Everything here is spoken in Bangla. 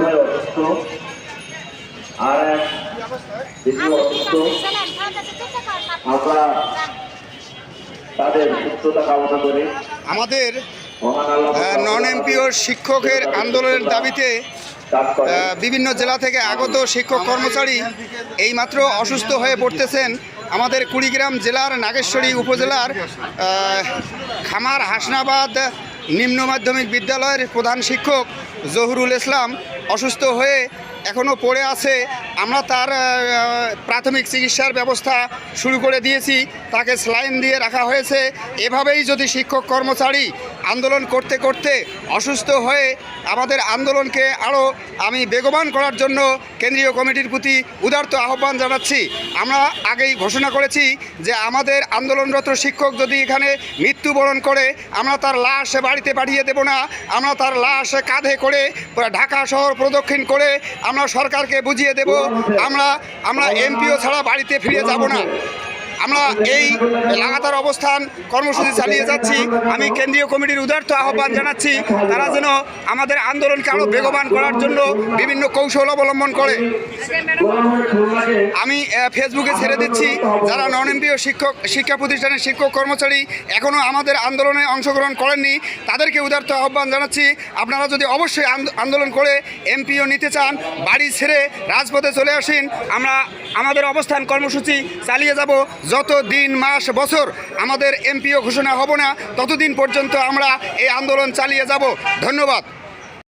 ভাই অসুস্থ। আর এক দ্বিতীয় অসুস্থ। আমরা তাদের সুস্থতা কামনা করে। আমাদের নন এমপিও শিক্ষকের আন্দোলনের দাবিতে বিভিন্ন জেলা থেকে আগত শিক্ষক কর্মচারী এইমাত্র অসুস্থ হয়ে পড়তেছেন আমাদের কুড়িগ্রাম জেলার নাগেশ্বরী উপজেলার খামার হাসনাবাদ নিম্ন মাধ্যমিক বিদ্যালয়ের প্রধান শিক্ষক জহুরুল ইসলাম অসুস্থ হয়ে এখনও পড়ে আছে। আমরা তার প্রাথমিক চিকিৎসার ব্যবস্থা শুরু করে দিয়েছি। তাকে স্লাইন দিয়ে রাখা হয়েছে। এভাবেই যদি শিক্ষক কর্মচারী আন্দোলন করতে করতে অসুস্থ হয়ে আমাদের আন্দোলনকে আরও আমি বেগবান করার জন্য কেন্দ্রীয় কমিটির প্রতি উদার্ত আহ্বান জানাচ্ছি। আমরা আগেই ঘোষণা করেছি যে আমাদের আন্দোলনরত শিক্ষক যদি এখানে মৃত্যুবরণ করে, আমরা তার লাশ বাড়িতে পাঠিয়ে দেব না, আমরা তার লাশ কাঁধে করে ঢাকা শহর প্রদক্ষিণ করে আমরা সরকারকে বুঝিয়ে দেব, আমরা আমরা এমপিও ছাড়া বাড়িতে ফিরে যাব না। আমরা এই লাগাতার অবস্থান কর্মসূচি চালিয়ে যাচ্ছি। আমি কেন্দ্রীয় কমিটির উদার্ত আহ্বান জানাচ্ছি, তারা যেন আমাদের আন্দোলনকে আরও বেগবান করার জন্য বিভিন্ন কৌশল অবলম্বন করে। আমি ফেসবুকে ছেড়ে দিচ্ছি, যারা নন এমপিও শিক্ষক, শিক্ষা প্রতিষ্ঠানের শিক্ষক কর্মচারী এখনও আমাদের আন্দোলনে অংশগ্রহণ করেননি, তাদেরকে উদার্ত আহ্বান জানাচ্ছি, আপনারা যদি অবশ্যই আন্দোলন করে এমপিও নিতে চান, বাড়ি ছেড়ে রাজপথে চলে আসেন, আমরা আমাদের অবস্থান কর্মসূচি চালিয়ে যাব। যত দিন, মাস, বছর আমাদের এমপিও ঘোষণা হব না, ততদিন পর্যন্ত আমরা এই আন্দোলন চালিয়ে যাব। ধন্যবাদ।